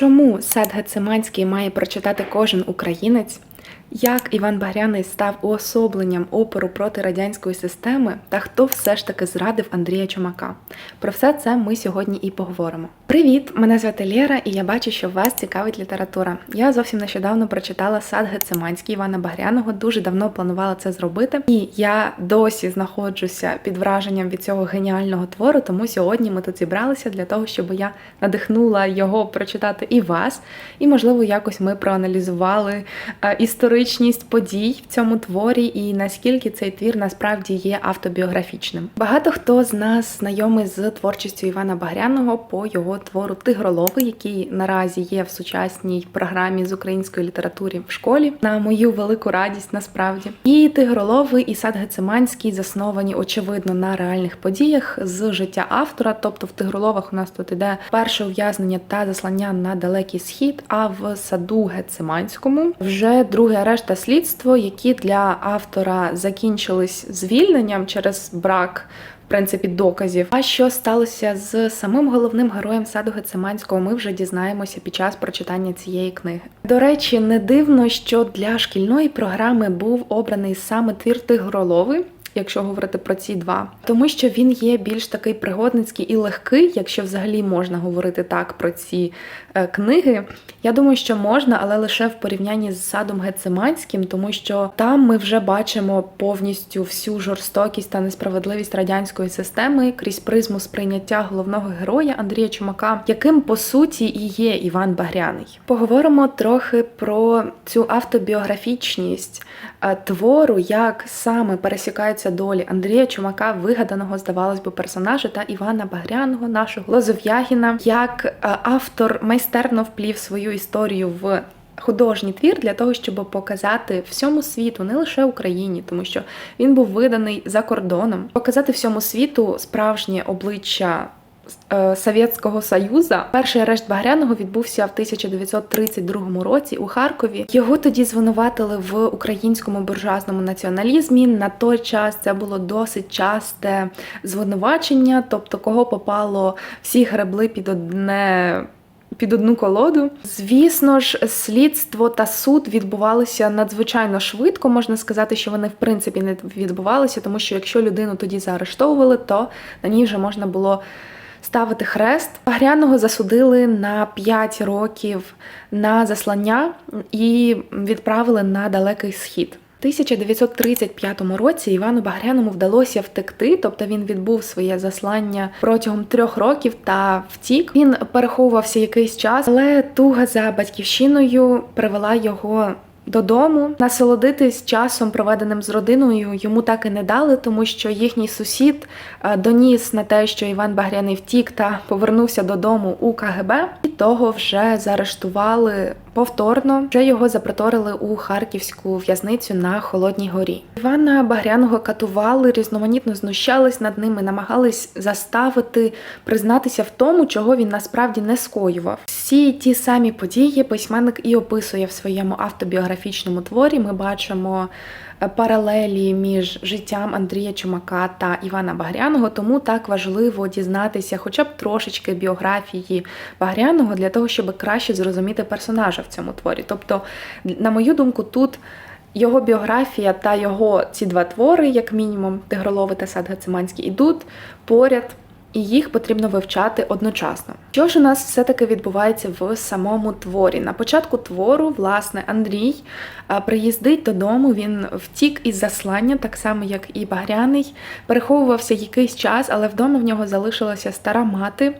Чому сад Гециманський має прочитати кожен українець? Як Іван Багряний став уособленням опору проти радянської системи та хто все ж таки зрадив Андрія Чумака? Про все це ми сьогодні і поговоримо. Привіт! Мене звати Лєра, і я бачу, що вас цікавить література. Я зовсім нещодавно прочитала сад Гециманський Івана Багряного. Дуже давно планувала це зробити, і я досі знаходжуся під враженням від цього геніального твору. Тому сьогодні ми тут зібралися для того, щоб я надихнула його прочитати і вас, і можливо якось ми проаналізували е, історичність подій в цьому творі і наскільки цей твір насправді є автобіографічним. Багато хто з нас знайомий з творчістю Івана Багряного по його твору Тигроловий, який наразі є в сучасній програмі з української літератури в школі. На мою велику радість насправді. І Тигроловий і сад Гециманський засновані очевидно на реальних подіях з життя автора. Тобто в Тигроловах у нас тут іде перше ув'язнення та заслання на далекий схід. А в саду Гециманському вже друге арешт та слідство, які для автора закінчились звільненням через брак. В принципі, доказів. А що сталося з самим головним героєм саду Гециманського, ми вже дізнаємося під час прочитання цієї книги. До речі, не дивно, що для шкільної програми був обраний саме твір Тигроловий. Якщо говорити про ці два, тому що він є більш такий пригодницький і легкий, якщо взагалі можна говорити так про ці е, книги. Я думаю, що можна, але лише в порівнянні з садом Гециманським, тому що там ми вже бачимо повністю всю жорстокість та несправедливість радянської системи крізь призму сприйняття головного героя Андрія Чумака, яким по суті і є Іван Багряний. Поговоримо трохи про цю автобіографічність твору, як саме пересікаються долі Андрія Чумака, вигаданого, здавалось би, персонажа та Івана Багряного, нашого Лозов'ягіна, як е, автор майстерно вплів свою історію в. Художній твір для того, щоб показати всьому світу, не лише Україні, тому що він був виданий за кордоном, показати всьому світу справжнє обличчя е, Совєтського Союзу. Перший арешт Багряного відбувся в 1932 році у Харкові. Його тоді звинуватили в українському буржуазному націоналізмі. На той час це було досить часте звинувачення, тобто кого попало, всі гребли під одне. Під одну колоду, звісно ж, слідство та суд відбувалися надзвичайно швидко. Можна сказати, що вони в принципі не відбувалися, тому що якщо людину тоді заарештовували, то на ній вже можна було ставити хрест. Багряного засудили на 5 років на заслання і відправили на далекий схід. У 1935 році Івану Багряному вдалося втекти, тобто він відбув своє заслання протягом трьох років та втік. Він переховувався якийсь час, але туга за батьківщиною привела його. Додому насолодитись часом, проведеним з родиною, йому так і не дали, тому що їхній сусід доніс на те, що Іван Багряний втік та повернувся додому у КГБ, і того вже заарештували повторно. Вже його запроторили у харківську в'язницю на Холодній горі. Івана Багряного катували, різноманітно знущались над ними, намагались заставити признатися в тому, чого він насправді не скоював. Всі ті самі події письменник і описує в своєму автобіографічному творі. Ми бачимо паралелі між життям Андрія Чумака та Івана Багряного, тому так важливо дізнатися, хоча б трошечки біографії Багряного для того, щоб краще зрозуміти персонажа в цьому творі. Тобто, на мою думку, тут. Його біографія та його ці два твори, як мінімум, Тигроловий та Сад Гециманський, ідуть поряд і їх потрібно вивчати одночасно. Що ж у нас все-таки відбувається в самому творі? На початку твору, власне, Андрій приїздить додому, він втік із заслання, так само, як і Багряний, переховувався якийсь час, але вдома в нього залишилася стара мати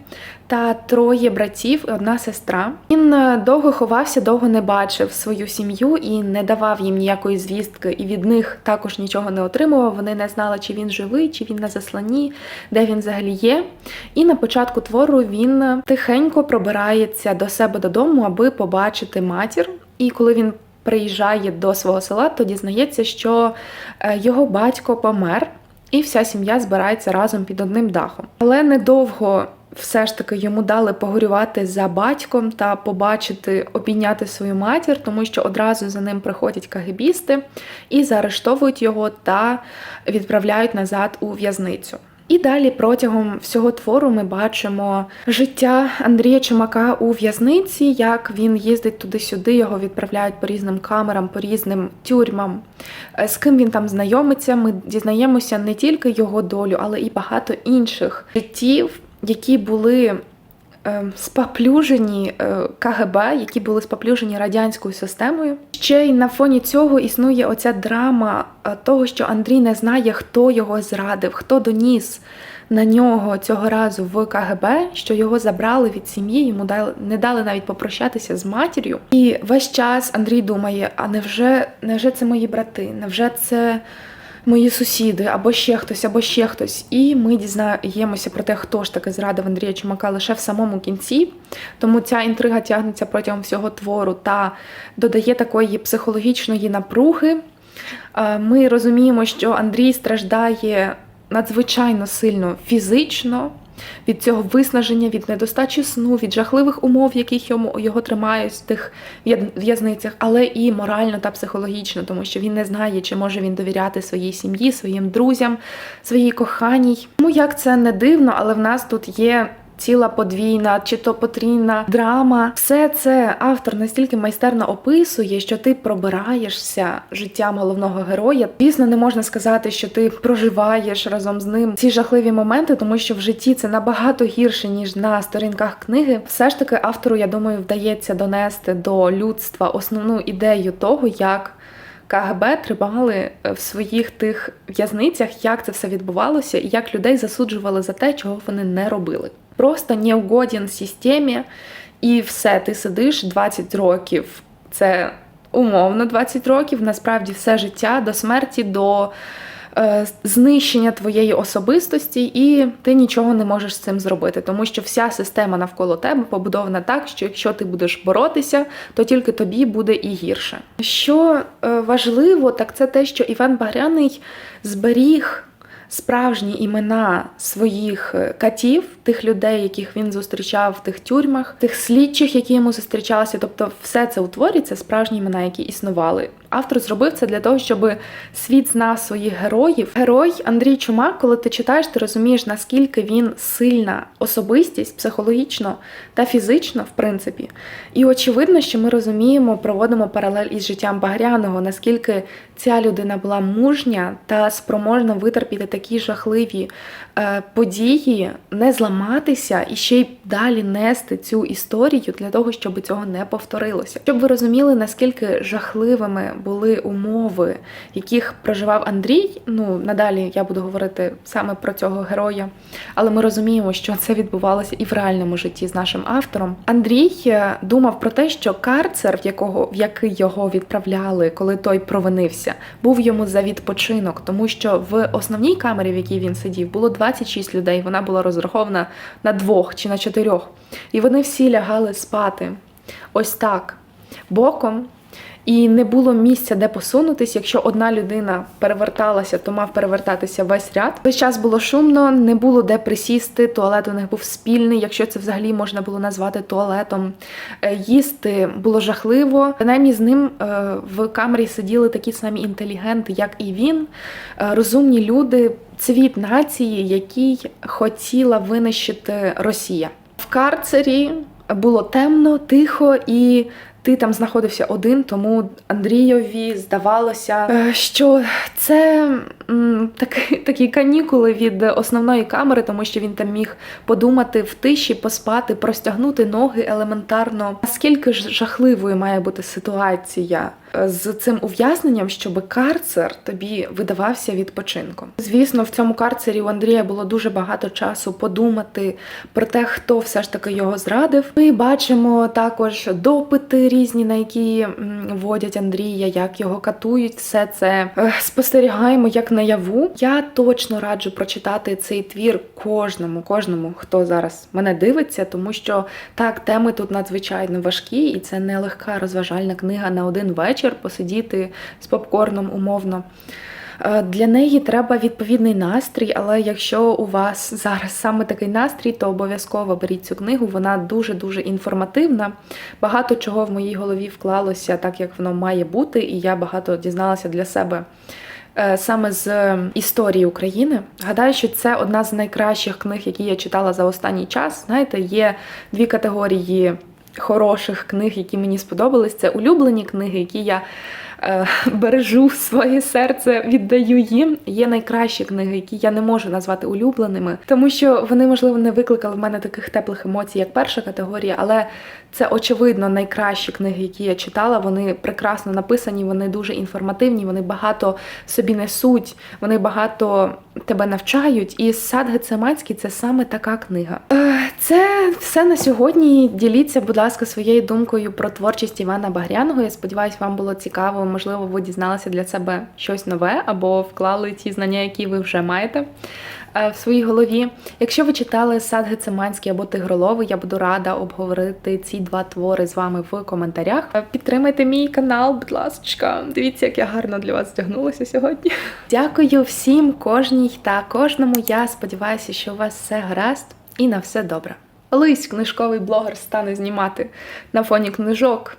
та троє братів і одна сестра. Він е, довго ховався, довго не бачив свою сім'ю і не давав їм ніякої звістки, і від них також нічого не отримував. Вони не знали, чи він живий, чи він на засланні, де він взагалі є. І на початку твору він тихенько пробирається до себе додому, аби побачити матір. І коли він приїжджає до свого села, то дізнається, що е, його батько помер, і вся сім'я збирається разом під одним дахом. Але недовго. Все ж таки йому дали погорювати за батьком та побачити, обійняти свою матір, тому що одразу за ним приходять кагебісти і заарештовують його та відправляють назад у в'язницю. І далі протягом всього твору ми бачимо життя Андрія Чумака у в'язниці, як він їздить туди-сюди, його відправляють по різним камерам, по різним тюрмам. Е, З ким він там знайомиться, ми дізнаємося не тільки його долю, але і багато інших життів, які були е, споплюжені е, КГБ, які були споплюжені радянською системою. Ще й на фоні цього існує оця драма е, того, що Андрій не знає, хто його зрадив, хто доніс на нього цього разу в КГБ, що його забрали від сім'ї, йому не дали навіть попрощатися з матір'ю. І весь час Андрій думає: а невже, невже це мої брати? Невже це мої сусіди, або ще хтось, або ще хтось. І ми дізнаємося про те, хто ж таки зрадив Андрія Чумака лише в самому кінці. Тому ця інтрига тягнеться протягом всього твору та додає такої психологічної напруги. Е, Ми розуміємо, що Андрій страждає надзвичайно сильно фізично. Від цього виснаження, від недостачі сну, від жахливих умов, яких йому його тримають в тих в'язницях, але і морально та психологічно, тому що він не знає, чи може він довіряти своїй сім'ї, своїм друзям, своїй коханій. Тому як це не дивно, але в нас тут є. Ціла подвійна чи то потрійна драма, все це автор настільки майстерно описує, що ти пробираєшся життям головного героя. Звісно, не можна сказати, що ти проживаєш разом з ним ці жахливі моменти, тому що в житті це набагато гірше ніж на сторінках книги. Все ж таки, автору, я думаю, вдається донести до людства основну ідею того, як. КГБ тримали в своїх тих в'язницях, як це все відбувалося, і як людей засуджували за те, чого вони не робили. Просто не угоден системі, і все, ти сидиш 20 років. Це умовно 20 років, насправді все життя до смерті, до е, знищення твоєї особистості, і ти нічого не можеш з цим зробити, тому що вся система навколо тебе побудована так, що якщо ти будеш боротися, то тільки тобі буде і гірше. Що е, важливо, так це те, що Іван Багряний зберіг. Справжні імена своїх е, катів, тих людей, яких він зустрічав в тих тюрмах, тих слідчих, які йому зустрічалися. Тобто, все це у творі це справжні імена, які існували. Автор зробив це для того, щоб світ знав своїх героїв. Герой Андрій Чумак, коли ти читаєш, ти розумієш, наскільки він сильна особистість психологічно та фізично, в принципі. І очевидно, що ми розуміємо, проводимо паралель із життям Багряного, наскільки ця людина була мужня та спроможна витерпіти такі жахливі е, події, не зламатися і ще й далі нести цю історію для того, щоб цього не повторилося. Щоб ви розуміли, наскільки жахливими були умови, яких проживав Андрій. Ну надалі я буду говорити саме про цього героя, але ми розуміємо, що це відбувалося і в реальному житті з нашим автором. Андрій е, думав про те, що карцер, в якого в який його відправляли, коли той провинився, був йому за відпочинок, тому що в основній камері, в якій він сидів, було 26 людей. Вона була розрахована на двох чи на чотирьох, і вони всі лягали спати. Ось так боком. І не було місця, де посунутись. Якщо одна людина переверталася, то мав перевертатися весь ряд. Весь час було шумно, не було де присісти. Туалет у них був спільний, якщо це взагалі можна було назвати туалетом. Е, Їсти було жахливо. Принаймні з ним е, в камері сиділи такі самі інтелігенти, як і він, Е, розумні люди, цвіт нації, який хотіла винищити Росія. В карцері було темно, тихо і. Ти там знаходився один, тому Андрійові здавалося, е, що це такі, такі канікули від основної камери, тому що він там міг подумати в тиші, поспати, простягнути ноги елементарно. Наскільки ж жахливою має бути ситуація з цим ув'язненням, щоб карцер тобі видавався відпочинком? Звісно, в цьому карцері у Андрія було дуже багато часу подумати про те, хто все ж таки його зрадив. Ми бачимо також допити різні, на які водять Андрія, як його катують. Все це е, спостерігаємо як наяву. Я точно раджу прочитати цей твір кожному, кожному, хто зараз мене дивиться, тому що так, теми тут надзвичайно важкі, і це не легка розважальна книга на один вечір посидіти з попкорном умовно. Е, Для неї треба відповідний настрій, але якщо у вас зараз саме такий настрій, то обов'язково беріть цю книгу. Вона дуже-дуже інформативна. Багато чого в моїй голові вклалося так, як воно має бути, і я багато дізналася для себе е, саме з історії України. Гадаю, що це одна з найкращих книг, які я читала за останній час. Знаєте, є дві категорії хороших книг, які мені сподобались. Це улюблені книги, які я е, бережу своє серце, віддаю їм. Є найкращі книги, які я не можу назвати улюбленими, тому що вони, можливо, не викликали в мене таких теплих емоцій, як перша категорія, але це очевидно найкращі книги, які я читала. Вони прекрасно написані, вони дуже інформативні, вони багато собі несуть, вони багато тебе навчають. І сад Гецеманський це саме така книга. Е, Це все на сьогодні. Діліться, будь ласка, своєю думкою про творчість Івана Багряного. Я сподіваюся, вам було цікаво. Можливо, ви дізналися для себе щось нове або вклали ті знання, які ви вже маєте е, в своїй голові. Якщо ви читали сад Гецеманський або Тигроловий, я буду рада обговорити ці два твори з вами в коментарях. Е, Підтримайте мій канал, будь ласка. Дивіться, як я гарно для вас вдягнулася сьогодні. Дякую всім, кожній та кожному. Я сподіваюся, що у вас все гаразд і на все добре. Колись книжковий блогер стане знімати на фоні книжок